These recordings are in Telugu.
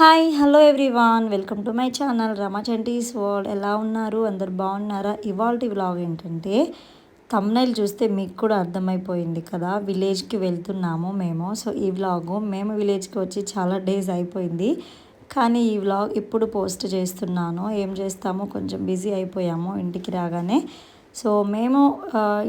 Hi hello everyone. Welcome to my channel Ramachanti's world. ఎలా ఉన్నారు? అందరు బాగున్నారా? ఇవాల్టి వ్లాగ్ ఏంటంటే తమ్నైల్ చూస్తే మీకు కూడా అర్థమైపోయింది కదా విలేజ్కి వెళ్తున్నాము మేము. సో ఈ వ్లాగు మేము విలేజ్కి వచ్చి చాలా డేస్ అయిపోయింది. కానీ ఈ వ్లాగ్ ఇప్పుడు పోస్ట్ చేస్తున్నాను ఏం చేస్తాము కొంచెం బిజీ అయిపోయాము ఇంటికి రాగానే. సో మేము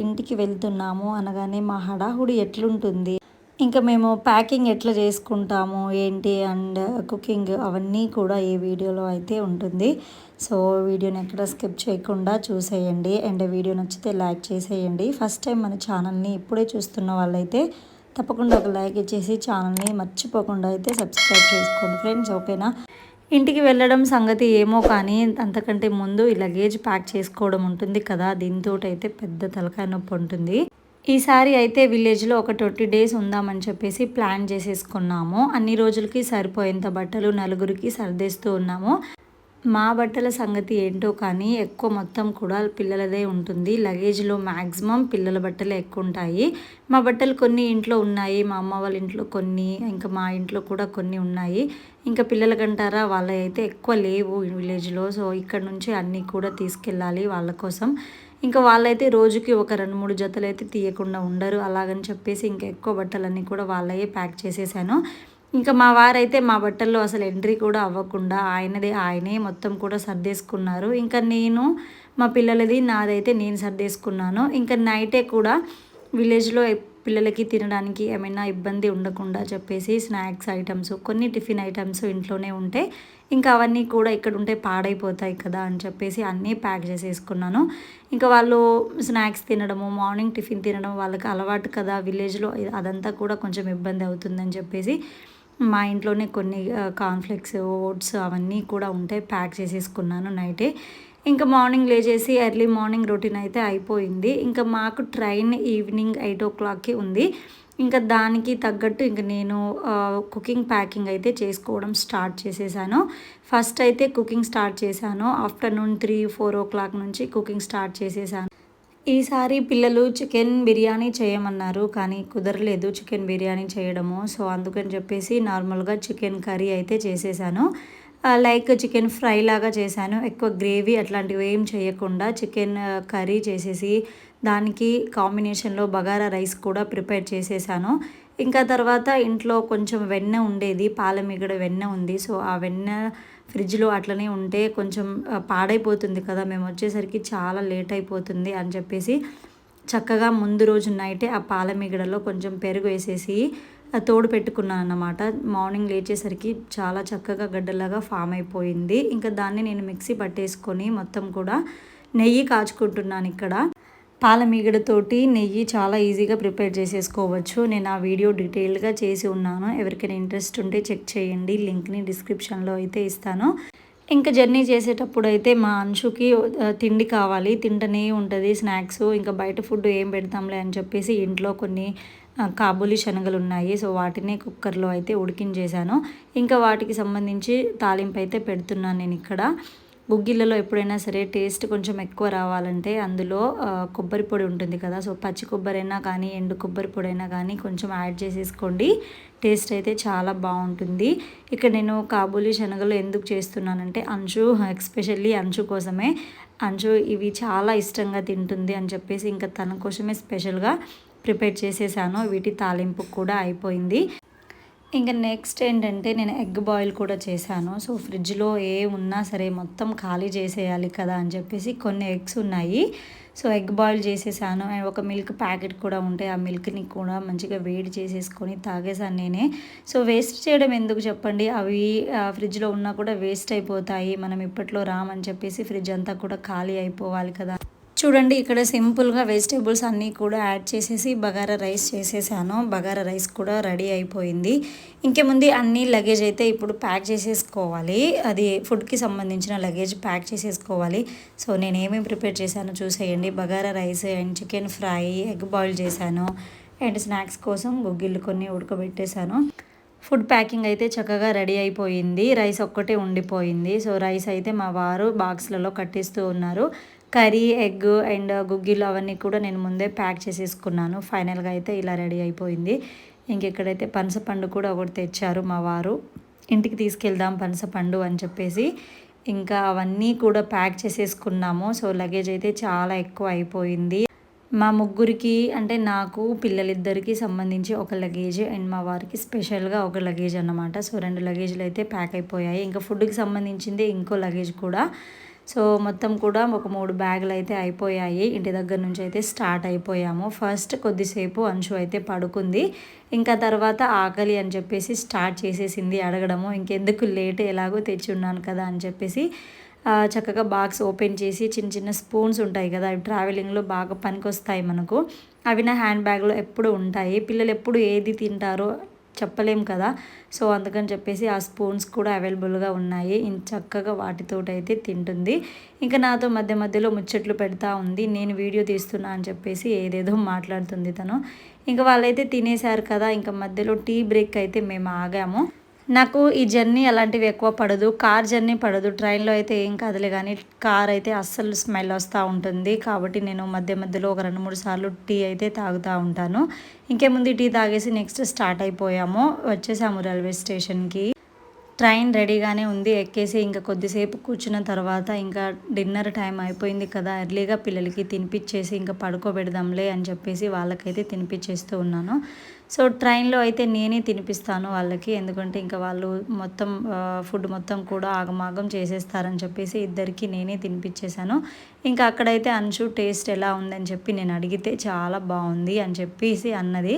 ఇంటికి వెళ్తున్నాము అనగానే మా హడాహుడి ఎట్లుంటుంది? ఇంకా మేము ప్యాకింగ్ ఎట్లా చేసుకుంటాము ఏంటి అండ్ కుకింగ్ అవన్నీ కూడా ఈ వీడియోలో అయితే ఉంటుంది. సో వీడియోని ఎక్కడ స్కిప్ చేయకుండా చూసేయండి. అండ్ వీడియో నచ్చితే లైక్ చేసేయండి. ఫస్ట్ టైం మన ఛానల్ని ఇప్పుడే చూస్తున్న వాళ్ళైతే తప్పకుండా ఒక లైక్ ఇచ్చేసి ఛానల్ని మర్చిపోకుండా అయితే సబ్స్క్రైబ్ చేసుకోండి ఫ్రెండ్స్ ఓకేనా? ఇంటికి వెళ్ళడం సంగతి ఏమో కానీ అంతకంటే ముందు ఈ లగేజ్ ప్యాక్ చేసుకోవడం ఉంటుంది కదా దీంతో అయితే పెద్ద తలకాయ నొప్పి ఉంటుంది. ఈసారి అయితే విలేజ్లో ఒక ట్వంటీ డేస్ ఉందామని చెప్పేసి ప్లాన్ చేసేసుకున్నాము. అన్ని రోజులకి సరిపోయేంత బట్టలు నలుగురికి సర్దేస్తూ ఉన్నాము. మా బట్టల సంగతి ఏంటో కానీ ఎక్కువ మొత్తం కూడా పిల్లలదే ఉంటుంది. లగేజ్లో మ్యాక్సిమం పిల్లల బట్టలే ఎక్కువ ఉంటాయి మా బట్టలు కొన్ని ఇంట్లో ఉన్నాయి. మా అమ్మ వాళ్ళ ఇంట్లో కొన్ని ఇంకా మా ఇంట్లో కూడా కొన్ని ఉన్నాయి. ఇంకా పిల్లలకంటారా వాళ్ళ అయితే ఎక్కువ లేవు విలేజ్లో. సో ఇక్కడ నుంచి అన్నీ కూడా తీసుకెళ్ళాలి వాళ్ళ కోసం. ఇంకా వాళ్ళైతే రోజుకి ఒక రెండు మూడు జతలు అయితే తీయకుండా ఉండరు అలాగని చెప్పేసి ఇంకా ఎక్కువ బట్టలన్నీ కూడా వాళ్ళయే ప్యాక్ చేసేసాను. ఇంకా మా వారైతే మా బట్టల్లో అసలు ఎంట్రీ కూడా అవ్వకుండా ఆయనదే ఆయనే మొత్తం కూడా సర్దేసుకున్నారు. ఇంకా నేను మా పిల్లలది నాదైతే నేను సర్దేసుకున్నాను. ఇంకా నైటే కూడా విలేజ్లో పిల్లలకి తినడానికి ఏమైనా ఇబ్బంది ఉండకుండా చెప్పేసి స్నాక్స్ ఐటమ్స్ కొన్ని టిఫిన్ ఐటమ్స్ ఇంట్లోనే ఉంటే ఇంకా అవన్నీ కూడా ఇక్కడ ఉంటే పాడైపోతాయి కదా అని చెప్పేసి అన్నీ ప్యాక్ చేసేసుకున్నాను. ఇంకా వాళ్ళు స్నాక్స్ తినడము మార్నింగ్ టిఫిన్ తినడం వాళ్ళకి అలవాటు కదా విలేజ్లో అదంతా కూడా కొంచెం ఇబ్బంది అవుతుందని చెప్పేసి మా ఇంట్లోనే కొన్ని కాన్ఫ్లెక్స్ ఓట్స్ అవన్నీ కూడా ఉంటాయి ప్యాక్ చేసేసుకున్నాను నైటే. ఇంకా మార్నింగ్ లేచేసి ఎర్లీ మార్నింగ్ రొటీన్ అయితే అయిపోయింది. ఇంకా మాకు ట్రైన్ ఈవినింగ్ ఎయిట్ ఓ క్లాక్కి ఉంది. ఇంకా దానికి తగ్గట్టు ఇంకా నేను కుకింగ్ ప్యాకింగ్ అయితే చేసుకోవడం స్టార్ట్ చేసేసాను. ఫస్ట్ అయితే కుకింగ్ స్టార్ట్ చేశాను. Afternoon three four o'clock నుంచి కుకింగ్ స్టార్ట్ చేసేసాను. ఈసారి పిల్లలు చికెన్ బిర్యానీ చేయమన్నారు కానీ కుదరలేదు చికెన్ బిర్యానీ చేయడము. సో అందుకని చెప్పేసి నార్మల్గా చికెన్ కర్రీ అయితే చేసేసాను. లైక్ చికెన్ ఫ్రై లాగా చేశాను. ఎక్కువ గ్రేవీ అట్లాంటివి ఏం చేయకుండా చికెన్ కర్రీ uh, చేసేసి దానికి కాంబినేషన్లో బగారా రైస్ కూడా ప్రిపేర్ చేసేసాను. ఇంకా తర్వాత ఇంట్లో కొంచెం వెన్న ఉండేది పాలమిగడ వెన్న ఉంది. సో ఆ వెన్న ఫ్రిడ్జ్లో అట్లనే ఉంటే కొంచెం uh, పాడైపోతుంది కదా మేము వచ్చేసరికి చాలా లేట్ అయిపోతుంది అని చెప్పేసి చక్కగా ముందు రోజు నైటే ఆ పాలమిగడలో కొంచెం పెరుగు వేసేసి తోడు పెట్టుకున్నాను అన్నమాట. మార్నింగ్ లేచేసరికి చాలా చక్కగా గడ్డలాగా ఫామ్ అయిపోయింది. ఇంకా దాన్ని నేను మిక్సీ పట్టేసుకొని మొత్తం కూడా నెయ్యి కాచుకుంటున్నాను ఇక్కడ. పాల మీగడతోటి నెయ్యి చాలా ఈజీగా ప్రిపేర్ చేసేసుకోవచ్చు. నేను ఆ వీడియో డీటెయిల్గా చేసి ఉన్నాను. ఎవరికైనా ఇంట్రెస్ట్ ఉంటే చెక్ చేయండి. లింక్ని డిస్క్రిప్షన్లో అయితే ఇస్తాను. ఇంకా జర్నీ చేసేటప్పుడు అయితే మా అంశుకి తిండి కావాలి. తింటనే ఉంటుంది. స్నాక్స్ ఇంకా బయట ఫుడ్ ఏం పెడతాంలే అని చెప్పేసి ఇంట్లో కొన్ని కాబూలి శనగలు ఉన్నాయి. సో వాటిని కుక్కర్లో అయితే ఉడికించేసాను ఇంకా వాటికి సంబంధించి తాలింపు అయితే పెడుతున్నాను నేను ఇక్కడ. గుగ్గిళ్ళలో ఎప్పుడైనా సరే టేస్ట్ కొంచెం ఎక్కువ రావాలంటే అందులో కొబ్బరి పొడి ఉంటుంది కదా. సో పచ్చి కొబ్బరి అయినా కానీ ఎండు కొబ్బరి పొడి అయినా కానీ కొంచెం యాడ్ చేసేసుకోండి. టేస్ట్ అయితే చాలా బాగుంటుంది. ఇక్కడ నేను కాబూలి శనగలు ఎందుకు చేస్తున్నానంటే అంచు ఎక్స్పెషల్లీ అంచు కోసమే. అంచు ఇవి చాలా ఇష్టంగా తింటుంది అని చెప్పేసి ఇంకా తన కోసమే స్పెషల్గా ప్రిపేర్ చేసేసాను. వీటి తాలింపు కూడా అయిపోయింది. ఇంకా నెక్స్ట్ ఏంటంటే నేను ఎగ్ బాయిల్ కూడా చేశాను. సో ఫ్రిడ్జ్లో ఏ ఉన్నా సరే మొత్తం ఖాళీ చేసేయాలి కదా అని చెప్పేసి కొన్ని ఎగ్స్ ఉన్నాయి. సో ఎగ్ బాయిల్ చేసేసాను. అండ్ ఒక మిల్క్ ప్యాకెట్ కూడా ఉంటే ఆ మిల్క్ని కూడా మంచిగా వేడి చేసేసుకొని తాగేసాను నేనే. సో వేస్ట్ చేయడం ఎందుకు చెప్పండి? అవి ఆ, ఫ్రిడ్జ్లో ఉన్నా కూడా వేస్ట్ అయిపోతాయి. మనం ఇప్పట్లో రామని చెప్పేసి ఫ్రిడ్జ్ అంతా కూడా ఖాళీ అయిపోవాలి కదా. చూడండి ఇక్కడ సింపుల్గా వెజిటేబుల్స్ అన్నీ కూడా యాడ్ చేసేసి బగారా రైస్ చేసేసాను. బగారా రైస్ కూడా రెడీ అయిపోయింది. ఇంకేముంది? అన్ని లగేజ్ అయితే ఇప్పుడు ప్యాక్ చేసేసుకోవాలి. అది ఫుడ్కి సంబంధించిన లగేజ్ ప్యాక్ చేసేసుకోవాలి. సో నేను ఏమేమి ప్రిపేర్ చేశానో చూసేయండి. Bagara rice and chicken fry egg boil చేశాను. అండ్ స్నాక్స్ కోసం గుగ్గిళ్ళు కొన్ని ఉడకబెట్టేశాను. ఫుడ్ ప్యాకింగ్ అయితే చక్కగా రెడీ అయిపోయింది. రైస్ ఒక్కటే ఉండిపోయింది. సో రైస్ అయితే మా వారు బాక్స్లలో కట్టిస్తూ ఉన్నారు. కర్రీ ఎగ్ అండ్ గుగ్గిలు అవన్నీ కూడా నేను ముందే ప్యాక్ చేసేసుకున్నాను. ఫైనల్గా అయితే ఇలా రెడీ అయిపోయింది. ఇంకెక్కడైతే పనసపండు కూడా ఒకటి తెచ్చారు మా వారు. ఇంటికి తీసుకెళ్దాం పనసపండు అని చెప్పేసి ఇంకా అవన్నీ కూడా ప్యాక్ చేసేసుకున్నాము. సో లగేజ్ అయితే చాలా ఎక్కువ అయిపోయింది. మా ముగ్గురికి అంటే నాకు పిల్లలిద్దరికి సంబంధించి ఒక లగేజ్ అండ్ మా వారికి స్పెషల్గా ఒక లగేజ్ అన్నమాట. సో రెండు లగేజ్లు అయితే ప్యాక్ అయిపోయాయి. ఇంకా ఫుడ్కి సంబంధించింది ఇంకో లగేజ్ కూడా. సో మొత్తం కూడా ఒక మూడు బ్యాగులు అయితే అయిపోయాయి. ఇంటి దగ్గర నుంచి అయితే స్టార్ట్ అయిపోయాము. ఫస్ట్ కొద్దిసేపు అంశు అయితే పడుకుంది. ఇంకా తర్వాత ఆకలి అని చెప్పేసి స్టార్ట్ చేసేసింది అడగడము. ఇంకెందుకు లేట్? ఎలాగో తెచ్చి ఉన్నాను కదా అని చెప్పేసి చక్కగా బాక్స్ ఓపెన్ చేసి చిన్న చిన్న స్పూన్స్ ఉంటాయి కదా అవి ట్రావెలింగ్లో బాగా పనికొస్తాయి మనకు. అవి నా హ్యాండ్ బ్యాగ్లో ఎప్పుడు ఉంటాయి. పిల్లలు ఎప్పుడు ఏది తింటారో చెప్పలేం కదా. సో అందుకని చెప్పేసి ఆ స్పూన్స్ కూడా అవైలబుల్గా ఉన్నాయి. చక్కగా వాటితోటి అయితే తింటుంది. ఇంకా నాతో మధ్య మధ్యలో ముచ్చట్లు పెడతా ఉంది. నేను వీడియో తీస్తున్నా అని చెప్పేసి ఏదేదో మాట్లాడుతుంది తను. ఇంకా వాళ్ళైతే తినేశారు కదా. ఇంకా మధ్యలో టీ బ్రేక్ అయితే మేము ఆగాము. నాకు ఈ జర్నీ అలాంటివి ఎక్కువ పడదు. కార్ జర్నీ పడదు. ట్రైన్లో అయితే ఏం కాదులే కానీ కార్ అయితే అస్సలు స్మెల్ వస్తూ ఉంటుంది. కాబట్టి నేను మధ్య మధ్యలో ఒక రెండు మూడు సార్లు టీ అయితే తాగుతూ ఉంటాను. ఇంకేముంది టీ తాగేసి నెక్స్ట్ స్టార్ట్ అయిపోయాము. వచ్చేసాము రైల్వే స్టేషన్కి. ట్రైన్ రెడీగానే ఉంది. ఎక్కేసి ఇంకా కొద్దిసేపు కూర్చున్న తర్వాత ఇంకా డిన్నర్ టైం అయిపోయింది కదా ఎర్లీగా పిల్లలకి తినిపించేసి ఇంకా పడుకోబెడదాంలే అని చెప్పేసి వాళ్ళకైతే తినిపించేస్తూ ఉన్నాను. సో ట్రైన్లో అయితే నేనే తినిపిస్తాను వాళ్ళకి ఎందుకంటే ఇంకా వాళ్ళు మొత్తం ఫుడ్ మొత్తం కూడా ఆగమాగం చేసేస్తారని చెప్పేసి ఇద్దరికి నేనే తినిపించేశాను ఇంకా అక్కడైతే అంచు టేస్ట్ ఎలా ఉందని చెప్పి నేను అడిగితే చాలా బాగుంది అని చెప్పేసి అన్నది.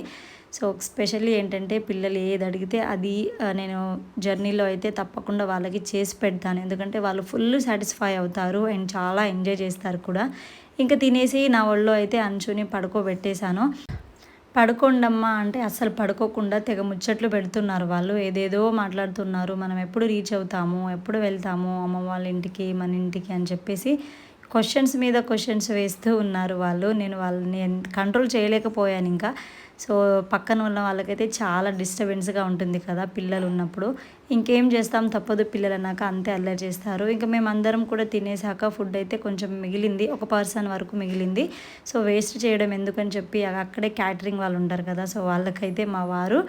సో స్పెషల్లీ ఏంటంటే పిల్లలు ఏది అడిగితే అది నేను జర్నీలో అయితే తప్పకుండా వాళ్ళకి చేసి పెడతాను. ఎందుకంటే వాళ్ళు ఫుల్ సాటిస్ఫై అవుతారు అండ్ చాలా ఎంజాయ్ చేస్తారు కూడా. ఇంకా తినేసి నా ఒళ్ళో అయితే అంచుని పడుకోబెట్టేశాను. పడుకోండమ్మా అంటే అస్సలు పడుకోకుండా తెగ ముచ్చట్లు పెడుతున్నారు వాళ్ళు. ఏదేదో మాట్లాడుతున్నారు. మనం ఎప్పుడు రీచ్ అవుతాము ఎప్పుడు వెళ్తాము అమ్మ వాళ్ళ ఇంటికి మన ఇంటికి అని చెప్పేసి క్వశ్చన్స్ మీద క్వశ్చన్స్ వేస్తూ ఉన్నారు వాళ్ళు. నేను వాళ్ళని కంట్రోల్ చేయలేకపోయాను ఇంకా. సో పక్కన ఉన్న వాళ్ళకైతే చాలా డిస్టర్బెన్స్గా ఉంటుంది కదా పిల్లలు ఉన్నప్పుడు. ఇంకేం చేస్తాం? తప్పదు పిల్లలు అన్నాక అంతే అల్లరి చేస్తారు. ఇంకా మేము అందరం కూడా తినేసాక ఫుడ్ అయితే కొంచెం మిగిలింది. ఒక పర్సన్ వరకు మిగిలింది. సో వేస్ట్ చేయడం ఎందుకని చెప్పి అక్కడే క్యాటరింగ్ వాళ్ళు ఉంటారు కదా. సో వాళ్ళకైతే మా వారు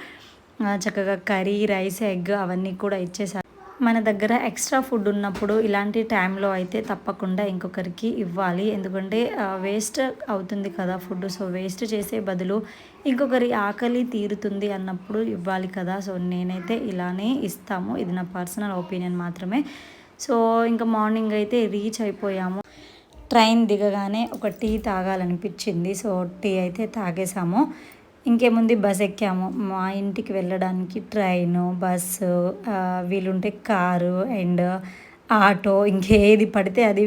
చక్కగా కర్రీ రైస్ ఎగ్ అవన్నీ కూడా ఇచ్చేసారు. మన దగ్గర ఎక్స్ట్రా ఫుడ్ ఉన్నప్పుడు ఇలాంటి టైంలో అయితే తప్పకుండా ఇంకొకరికి ఇవ్వాలి. ఎందుకంటే వేస్ట్ అవుతుంది కదా ఫుడ్. సో వేస్ట్ చేసే బదులు ఇంకొకరి ఆకలి తీరుతుంది అన్నప్పుడు ఇవ్వాలి కదా. సో నేనైతే ఇలానే ఇస్తాము. ఇది నా పర్సనల్ ఒపీనియన్ మాత్రమే. సో ఇంకా మార్నింగ్ అయితే రీచ్ అయిపోయాము. ట్రైన్ దిగగానే ఒక టీ తాగాలనిపించింది. సో టీ అయితే తాగేసాము. ఇంకేముంది బస్ ఎక్కాము. మా ఇంటికి వెళ్ళడానికి ట్రైను బస్సు వీలుంటే కారు అండ్ ఆటో ఇంకేది పడితే అది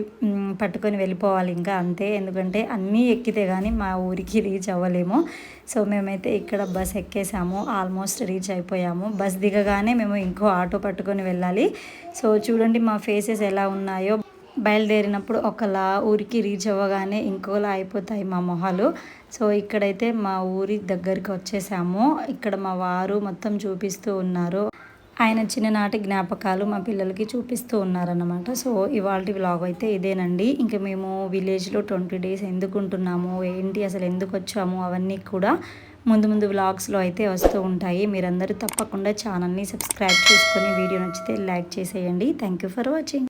పట్టుకొని వెళ్ళిపోవాలి ఇంకా అంతే. ఎందుకంటే అన్నీ ఎక్కితే కానీ మా ఊరికి రీచ్ అవ్వలేము. సో మేమైతే ఇక్కడ బస్ ఎక్కేసాము. ఆల్మోస్ట్ రీచ్ అయిపోయాము. బస్ దిగగానే మేము ఇంకో ఆటో పట్టుకొని వెళ్ళాలి. సో చూడండి మా ఫేసెస్ ఎలా ఉన్నాయో. బయలుదేరినప్పుడు ఒకలా ఊరికి రీచ్ అవ్వగానే ఇంకోలా అయిపోతాయి మా మొహాలు. సో ఇక్కడైతే మా ఊరి దగ్గరికి వచ్చేసాము. ఇక్కడ మా వారు మొత్తం చూపిస్తూ ఉన్నారు. ఆయన చిన్ననాటి జ్ఞాపకాలు మా పిల్లలకి చూపిస్తూ ఉన్నారన్నమాట. సో ఇవాళ వ్లాగ్ అయితే ఇదేనండి. ఇంకా మేము విలేజ్లో ట్వంటీ డేస్ ఎందుకు ఉంటున్నాము? ఏంటి? అసలు ఎందుకు వచ్చాము? అవన్నీ కూడా ముందు ముందు వ్లాగ్స్లో అయితే వస్తూ ఉంటాయి. మీరందరూ తప్పకుండా ఛానల్ని సబ్స్క్రైబ్ చేసుకొని వీడియో నచ్చితే లైక్ చేసేయండి. Thank you for watching